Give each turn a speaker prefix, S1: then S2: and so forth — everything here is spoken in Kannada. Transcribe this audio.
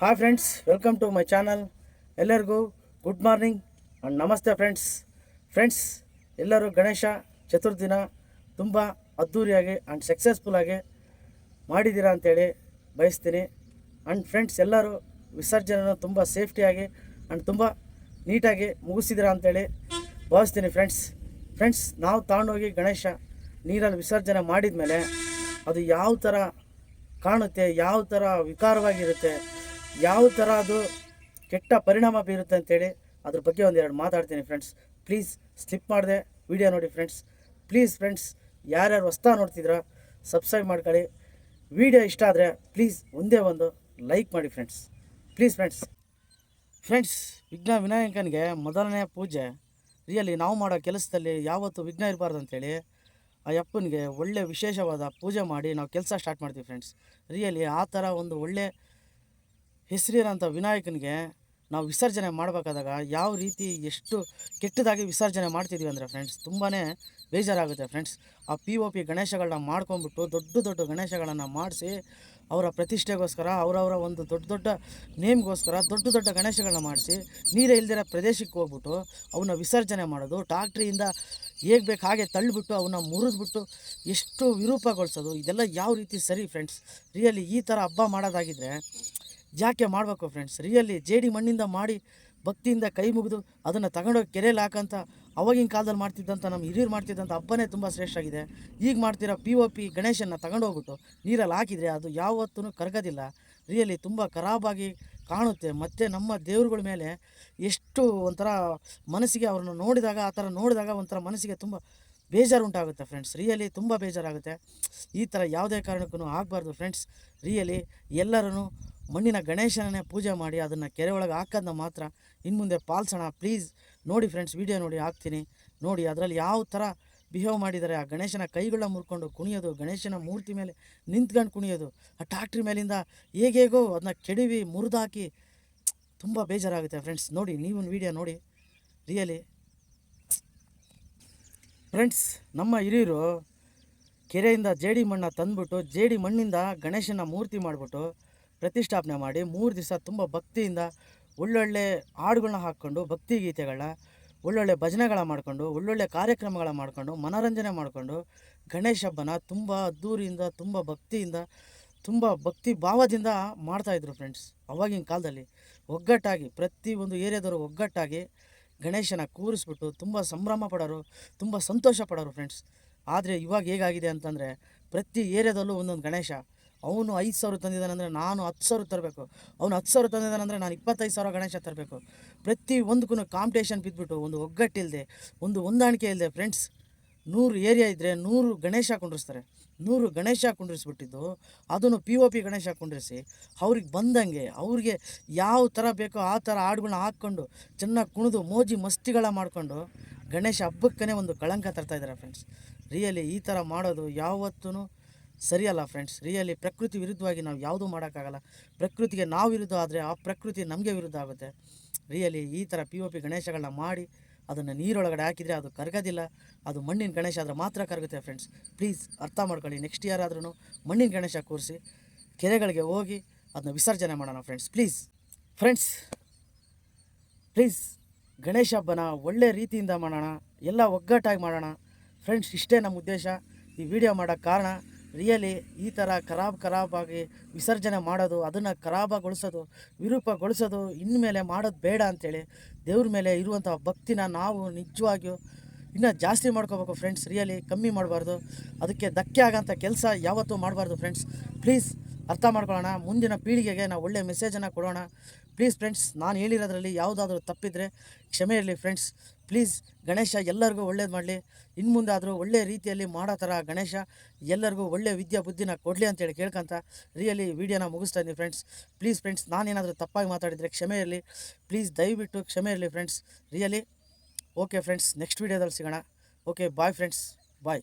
S1: Hi friends welcome to my channel ಎಲ್ಲರಿಗೂ ಗುಡ್ ಮಾರ್ನಿಂಗ್ ಆ್ಯಂಡ್ ನಮಸ್ತೆ ಫ್ರೆಂಡ್ಸ್ ಫ್ರೆಂಡ್ಸ್ ಎಲ್ಲರೂ ಗಣೇಶ ಚತುರ್ದಿನ ತುಂಬ ಅದ್ಧೂರಿಯಾಗಿ ಆ್ಯಂಡ್ ಸಕ್ಸಸ್ಫುಲ್ಲಾಗಿ ಮಾಡಿದ್ದೀರಾ ಅಂತೇಳಿ ಬಯಸ್ತೀನಿ. ಆ್ಯಂಡ್ ಫ್ರೆಂಡ್ಸ್ ಎಲ್ಲರೂ ವಿಸರ್ಜನೆಯನ್ನು ತುಂಬ ಸೇಫ್ಟಿಯಾಗಿ ಆ್ಯಂಡ್ ತುಂಬ ನೀಟಾಗಿ ಮುಗಿಸಿದ್ದೀರಾ ಅಂತೇಳಿ ಭಾವಿಸ್ತೀನಿ ಫ್ರೆಂಡ್ಸ್ ಫ್ರೆಂಡ್ಸ್ ನಾವು ತಗೊಂಡೋಗಿ ಗಣೇಶ ನೀರಲ್ಲಿ ವಿಸರ್ಜನೆ ಮಾಡಿದ ಮೇಲೆ ಅದು ಯಾವ ಥರ ಕಾಣುತ್ತೆ, ಯಾವ ಥರ ವಿಕಾರವಾಗಿರುತ್ತೆ ಯಾವ ಥರ ಅದು ಕೆಟ್ಟ ಪರಿಣಾಮ ಬೀರುತ್ತೆ ಅಂತೇಳಿ ಅದ್ರ ಬಗ್ಗೆ ಒಂದೆರಡು ಮಾತಾಡ್ತೀನಿ ಫ್ರೆಂಡ್ಸ್ ಪ್ಲೀಸ್ ಸ್ಲಿಪ್ ಮಾಡಿದೆ. ವಿಡಿಯೋ ನೋಡಿ ಫ್ರೆಂಡ್ಸ್ ಪ್ಲೀಸ್ ಫ್ರೆಂಡ್ಸ್ ಯಾರ್ಯಾರು ಹೊಸ್ತಾ ನೋಡ್ತಿದ್ರೋ ಸಬ್ಸ್ಕ್ರೈಬ್ ಮಾಡ್ಕೊಳ್ಳಿ. ವಿಡಿಯೋ ಇಷ್ಟ ಆದರೆ ಪ್ಲೀಸ್ ಒಂದೇ ಒಂದು ಲೈಕ್ ಮಾಡಿ ಫ್ರೆಂಡ್ಸ್ ಪ್ಲೀಸ್ ಫ್ರೆಂಡ್ಸ್ ಫ್ರೆಂಡ್ಸ್ ವಿಘ್ನ ವಿನಾಯಕನಿಗೆ ಮೊದಲನೇ ಪೂಜೆ. ರಿಯಲಿ ನಾವು ಮಾಡೋ ಕೆಲಸದಲ್ಲಿ ಯಾವತ್ತೂ ವಿಘ್ನ ಇರಬಾರ್ದು ಅಂತೇಳಿ ಆ ಅಪ್ಪನಿಗೆ ಒಳ್ಳೆ ವಿಶೇಷವಾದ ಪೂಜೆ ಮಾಡಿ ನಾವು ಕೆಲಸ ಸ್ಟಾರ್ಟ್ ಮಾಡ್ತೀವಿ ಫ್ರೆಂಡ್ಸ್ ರಿಯಲಿ ಆ ಥರ ಒಂದು ಒಳ್ಳೆ ಹೆಸರಿರೋಂಥ ವಿನಾಯಕನಿಗೆ ನಾವು ವಿಸರ್ಜನೆ ಮಾಡಬೇಕಾದಾಗ ಯಾವ ರೀತಿ ಎಷ್ಟು ಕೆಟ್ಟದಾಗಿ ವಿಸರ್ಜನೆ ಮಾಡ್ತಿದ್ದೀವಿ ಅಂದರೆ ಫ್ರೆಂಡ್ಸ್ ತುಂಬಾ ಬೇಜಾರಾಗುತ್ತೆ ಫ್ರೆಂಡ್ಸ್ ಆ ಪಿ ಒ ಪಿ ಗಣೇಶಗಳನ್ನ ಮಾಡ್ಕೊಂಬಿಟ್ಟು ದೊಡ್ಡ ದೊಡ್ಡ ಗಣೇಶಗಳನ್ನು ಮಾಡಿಸಿ ಅವರ ಪ್ರತಿಷ್ಠೆಗೋಸ್ಕರ, ಅವರವರ ಒಂದು ದೊಡ್ಡ ದೊಡ್ಡ ನೇಮ್ಗೋಸ್ಕರ ದೊಡ್ಡ ದೊಡ್ಡ ಗಣೇಶಗಳನ್ನ ಮಾಡಿಸಿ ನೀರೇ ಇಲ್ದಿರೋ ಪ್ರದೇಶಕ್ಕೆ ಹೋಗ್ಬಿಟ್ಟು ಅವನ್ನ ವಿಸರ್ಜನೆ ಮಾಡೋದು ಟ್ಯಾಕ್ಟ್ರಿಯಿಂದ ಹೇಗೆ ಬೇಕು ಹಾಗೆ ತಳ್ಳಿಬಿಟ್ಟು ಅವನ್ನ ಮುರಿದ್ಬಿಟ್ಟು ಎಷ್ಟು ವಿರೂಪಗೊಳಿಸೋದು, ಇದೆಲ್ಲ ಯಾವ ರೀತಿ ಸರಿ ಫ್ರೆಂಡ್ಸ್ ರಿಯಲಿ ಈ ಥರ ಹಬ್ಬ ಮಾಡೋದಾಗಿದ್ದರೆ ಯಾಕೆ ಮಾಡಬೇಕು ಫ್ರೆಂಡ್ಸ್ ರಿಯಲಿ ಜೇಡಿ ಮಣ್ಣಿಂದ ಮಾಡಿ ಭಕ್ತಿಯಿಂದ ಕೈ ಮುಗಿದು ಅದನ್ನು ತಗೊಂಡೋಗಿ ಕೆರೆಯಲ್ಲಿ ಹಾಕಂತ ಅವಾಗಿನ ಕಾಲದಲ್ಲಿ ಮಾಡ್ತಿದ್ದಂಥ ನಮ್ಮ ಹಿರಿಯರು ಮಾಡ್ತಿದ್ದಂಥ ಹಬ್ಬನೇ ತುಂಬ ಶ್ರೇಷ್ಠ ಆಗಿದೆ. ಈಗ ಮಾಡ್ತಿರೋ ಪಿ ಒ ಪಿ ಗಣೇಶನ್ನ ತಗೊಂಡೋಗ್ಬಿಟ್ಟು ನೀರಲ್ಲಿ ಹಾಕಿದರೆ ಅದು ಯಾವತ್ತೂ ಕರಗೋದಿಲ್ಲ. ರಿಯಲಿ ತುಂಬ ಖರಾಬಾಗಿ ಕಾಣುತ್ತೆ. ಮತ್ತು ನಮ್ಮ ದೇವ್ರುಗಳ ಮೇಲೆ ಎಷ್ಟು ಒಂಥರ ಮನಸ್ಸಿಗೆ ಅವ್ರನ್ನ ನೋಡಿದಾಗ, ಆ ಥರ ನೋಡಿದಾಗ ಒಂಥರ ಮನಸ್ಸಿಗೆ ತುಂಬ ಬೇಜಾರು ಉಂಟಾಗುತ್ತೆ ಫ್ರೆಂಡ್ಸ್ ರಿಯಲಿ ತುಂಬ ಬೇಜಾರಾಗುತ್ತೆ. ಈ ಥರ ಯಾವುದೇ ಕಾರಣಕ್ಕೂ ಆಗಬಾರ್ದು ಫ್ರೆಂಡ್ಸ್ ರಿಯಲಿ ಎಲ್ಲರೂ ಮಣ್ಣಿನ ಗಣೇಶನೇ ಪೂಜೆ ಮಾಡಿ ಅದನ್ನು ಕೆರೆ ಒಳಗೆ ಹಾಕೋದನ್ನ ಮಾತ್ರ ಇನ್ನು ಮುಂದೆ ಪಾಲ್ಸೋಣ. ಪ್ಲೀಸ್ ನೋಡಿ ಫ್ರೆಂಡ್ಸ್, ವಿಡಿಯೋ ನೋಡಿ ಹಾಕ್ತೀನಿ. ನೋಡಿ, ಅದರಲ್ಲಿ ಯಾವ ಥರ ಬಿಹೇವ್ ಮಾಡಿದ್ದಾರೆ. ಆ ಗಣೇಶನ ಕೈಗಳನ್ನ ಮುರ್ಕೊಂಡು ಕುಣಿಯೋದು, ಗಣೇಶನ ಮೂರ್ತಿ ಮೇಲೆ ನಿಂತ್ಕೊಂಡು ಕುಣಿಯೋದು, ಆ ಟ್ಯಾಕ್ಟ್ರಿ ಮೇಲಿಂದ ಹೇಗೇಗೋ ಅದನ್ನ ಕೆಡವಿ, ಮುರಿದಾಕಿ ತುಂಬ ಬೇಜಾರಾಗುತ್ತೆ ಫ್ರೆಂಡ್ಸ್. ನೋಡಿ ನೀವು ವಿಡಿಯೋ ನೋಡಿ. ರಿಯಲಿ. ಫ್ರೆಂಡ್ಸ್, ನಮ್ಮ ಹಿರಿಯರು ಕೆರೆಯಿಂದ ಜೇಡಿ ಮಣ್ಣ ತಂದ್ಬಿಟ್ಟು, ಜೇಡಿ ಮಣ್ಣಿಂದ ಗಣೇಶನ ಮೂರ್ತಿ ಮಾಡಿಬಿಟ್ಟು ಪ್ರತಿಷ್ಠಾಪನೆ ಮಾಡಿ ಮೂರು ದಿವಸ ತುಂಬ ಭಕ್ತಿಯಿಂದ ಒಳ್ಳೊಳ್ಳೆ ಹಾಡುಗಳನ್ನ ಹಾಕ್ಕೊಂಡು ಭಕ್ತಿ ಗೀತೆಗಳನ್ನ ಒಳ್ಳೊಳ್ಳೆ ಭಜನೆಗಳ ಮಾಡಿಕೊಂಡು, ಒಳ್ಳೊಳ್ಳೆ ಕಾರ್ಯಕ್ರಮಗಳ ಮಾಡಿಕೊಂಡು, ಮನೋರಂಜನೆ ಮಾಡಿಕೊಂಡು ಗಣೇಶ ಹಬ್ಬನ ತುಂಬ ಅದ್ದೂರಿಯಿಂದ, ತುಂಬ ಭಕ್ತಿಯಿಂದ, ತುಂಬ ಭಕ್ತಿ ಭಾವದಿಂದ ಮಾಡ್ತಾಯಿದ್ರು ಫ್ರೆಂಡ್ಸ್ ಅವಾಗಿನ ಕಾಲದಲ್ಲಿ ಒಗ್ಗಟ್ಟಾಗಿ, ಪ್ರತಿ ಒಂದು ಏರಿಯಾದವರು ಒಗ್ಗಟ್ಟಾಗಿ ಗಣೇಶನ ಕೂರಿಸ್ಬಿಟ್ಟು ತುಂಬ ಸಂಭ್ರಮ ಪಡೋರು, ತುಂಬ ಸಂತೋಷ ಪಡೋರು ಫ್ರೆಂಡ್ಸ್ ಆದರೆ ಇವಾಗ ಹೇಗಾಗಿದೆ ಅಂತಂದರೆ ಪ್ರತಿ ಏರಿಯಾದಲ್ಲೂ ಒಂದೊಂದು ಗಣೇಶ ಅವನು ಐದು ಸಾವಿರ ತಂದಿದ್ದಾನಂದರೆ ನಾನು ಹತ್ತು ಸಾವಿರ ತರಬೇಕು. ಅವನು ಹತ್ತು ಸಾವಿರ ತಂದಿದ್ದಾನಂದರೆ ನಾನು ಇಪ್ಪತ್ತೈದು ಸಾವಿರ ಗಣೇಶ ತರಬೇಕು. ಪ್ರತಿ ಒಂದಕ್ಕೂ ಕಾಂಪಿಟೇಷನ್ ಬಿದ್ದುಬಿಟ್ಟು ಒಂದು ಒಗ್ಗಟ್ಟಿಲ್ಲದೆ ಒಂದು ಹೊಂದಾಣಿಕೆ ಇಲ್ಲದೆ ಫ್ರೆಂಡ್ಸ್ ನೂರು ಏರಿಯಾ ಇದ್ದರೆ ನೂರು ಗಣೇಶ ಕುಂಡ್ರಿಸ್ತಾರೆ. ನೂರು ಗಣೇಶ ಕುಂಡ್ರಿಸ್ಬಿಟ್ಟಿದ್ದು, ಅದನ್ನು ಪಿ ಒ ಪಿ ಗಣೇಶ ಕುಂಡ್ರಿಸಿ, ಅವ್ರಿಗೆ ಬಂದಂಗೆ, ಅವ್ರಿಗೆ ಯಾವ ಥರ ಬೇಕೋ ಆ ಥರ ಹಾಡುಗಳನ್ನ ಹಾಕ್ಕೊಂಡು, ಚೆನ್ನಾಗಿ ಕುಣಿದು, ಮೋಜಿ ಮಸ್ತಿಗಳ ಮಾಡಿಕೊಂಡು, ಗಣೇಶ ಹಬ್ಬಕ್ಕೇ ಒಂದು ಕಳಂಕ ತರ್ತಾ ಇದ್ದಾರೆ ಫ್ರೆಂಡ್ಸ್ ರಿಯಲಿ ಈ ಥರ ಮಾಡೋದು ಯಾವತ್ತೂ ಸರಿಯಲ್ಲ ಫ್ರೆಂಡ್ಸ್ ರಿಯಲಿ ಪ್ರಕೃತಿ ವಿರುದ್ಧವಾಗಿ ನಾವು ಯಾವುದೂ ಮಾಡೋಕ್ಕಾಗಲ್ಲ. ಪ್ರಕೃತಿಗೆ ನಾವು ವಿರುದ್ಧ ಆದರೆ ಆ ಪ್ರಕೃತಿ ನಮಗೆ ವಿರುದ್ಧ ಆಗುತ್ತೆ. ರಿಯಲಿ ಈ ಥರ ಪಿ ಒ ಪಿ ಗಣೇಶಗಳನ್ನ ಮಾಡಿ ಅದನ್ನು ನೀರೊಳಗಡೆ ಹಾಕಿದರೆ ಅದು ಕರಗೋದಿಲ್ಲ. ಅದು ಮಣ್ಣಿನ ಗಣೇಶ ಆದರೆ ಮಾತ್ರ ಕರಗುತ್ತೆ ಫ್ರೆಂಡ್ಸ್ ಪ್ಲೀಸ್ ಅರ್ಥ ಮಾಡ್ಕೊಳ್ಳಿ. ನೆಕ್ಸ್ಟ್ ಇಯರ್ ಆದ್ರೂ ಮಣ್ಣಿನ ಗಣೇಶ ಕೂರಿಸಿ ಕೆರೆಗಳಿಗೆ ಹೋಗಿ ಅದನ್ನ ವಿಸರ್ಜನೆ ಮಾಡೋಣ friends please friends please Ganesha ಹಬ್ಬನ ಒಳ್ಳೆ ರೀತಿಯಿಂದ ಮಾಡೋಣ. ಎಲ್ಲ ಒಗ್ಗಟ್ಟಾಗಿ ಮಾಡೋಣ. ಫ್ರೆಂಡ್ಸ್ ಇಷ್ಟೇ ನಮ್ಮ ಉದ್ದೇಶ. ಈ ವಿಡಿಯೋ ಮಾಡೋಕ್ಕೆ ಕಾರಣ ರಿಯಲಿ ಈ ಥರ ಖರಾಬ್ ಖರಾಬಾಗಿ ವಿಸರ್ಜನೆ ಮಾಡೋದು, ಅದನ್ನು ಖರಾಬಗೊಳಿಸೋದು, ವಿರೂಪಗೊಳಿಸೋದು ಇನ್ಮೇಲೆ ಮಾಡೋದು ಬೇಡ ಅಂಥೇಳಿ ದೇವ್ರ ಮೇಲೆ ಇರುವಂಥ ಭಕ್ತಿನ ನಾವು ನಿಜವಾಗಿಯೂ ಇನ್ನೂ ಜಾಸ್ತಿ ಮಾಡ್ಕೋಬೇಕು ಫ್ರೆಂಡ್ಸ್ ರಿಯಲಿ ಕಮ್ಮಿ ಮಾಡಬಾರ್ದು. ಅದಕ್ಕೆ ಧಕ್ಕೆ ಆಗೋಂಥ ಕೆಲಸ ಯಾವತ್ತೂ ಮಾಡಬಾರ್ದು ಫ್ರೆಂಡ್ಸ್ ಪ್ಲೀಸ್ ಅರ್ಥ ಮಾಡ್ಕೊಳ್ಳೋಣ. ಮುಂದಿನ ಪೀಳಿಗೆಗೆ ನಾವು ಒಳ್ಳೆಯ ಮೆಸೇಜನ್ನು ಕೊಡೋಣ. ಪ್ಲೀಸ್ ಫ್ರೆಂಡ್ಸ್ ನಾನು ಹೇಳಿರೋದ್ರಲ್ಲಿ ಯಾವುದಾದ್ರೂ ತಪ್ಪಿದರೆ ಕ್ಷಮೆ ಇರಲಿ ಫ್ರೆಂಡ್ಸ್ ಪ್ಲೀಸ್ ಗಣೇಶ ಎಲ್ಲರಿಗೂ ಒಳ್ಳೇದು ಮಾಡಲಿ. ಇನ್ನು ಮುಂದೆ ಆದರೂ ಒಳ್ಳೆಯ ರೀತಿಯಲ್ಲಿ ಮಾಡೋ ಥರ ಗಣೇಶ ಎಲ್ಲರಿಗೂ ಒಳ್ಳೆಯ ವಿದ್ಯಾ ಬುದ್ಧಿನ ಕೊಡಲಿ ಅಂತೇಳಿ ಕೇಳ್ಕೊಂತ ರಿಯಲಿ ವೀಡಿಯೋನ ಮುಗಿಸ್ತಾ ಇದ್ದೀನಿ ಫ್ರೆಂಡ್ಸ್ ಪ್ಲೀಸ್ ಫ್ರೆಂಡ್ಸ್ ನಾನೇನಾದರೂ ತಪ್ಪಾಗಿ ಮಾತಾಡಿದರೆ ಕ್ಷಮೆ ಇರಲಿ. ಪ್ಲೀಸ್ ದಯವಿಟ್ಟು ಕ್ಷಮೆ ಇರಲಿ friends really okay friends next ವೀಡಿಯೋದಲ್ಲಿ ಸಿಗೋಣ. Okay bye friends bye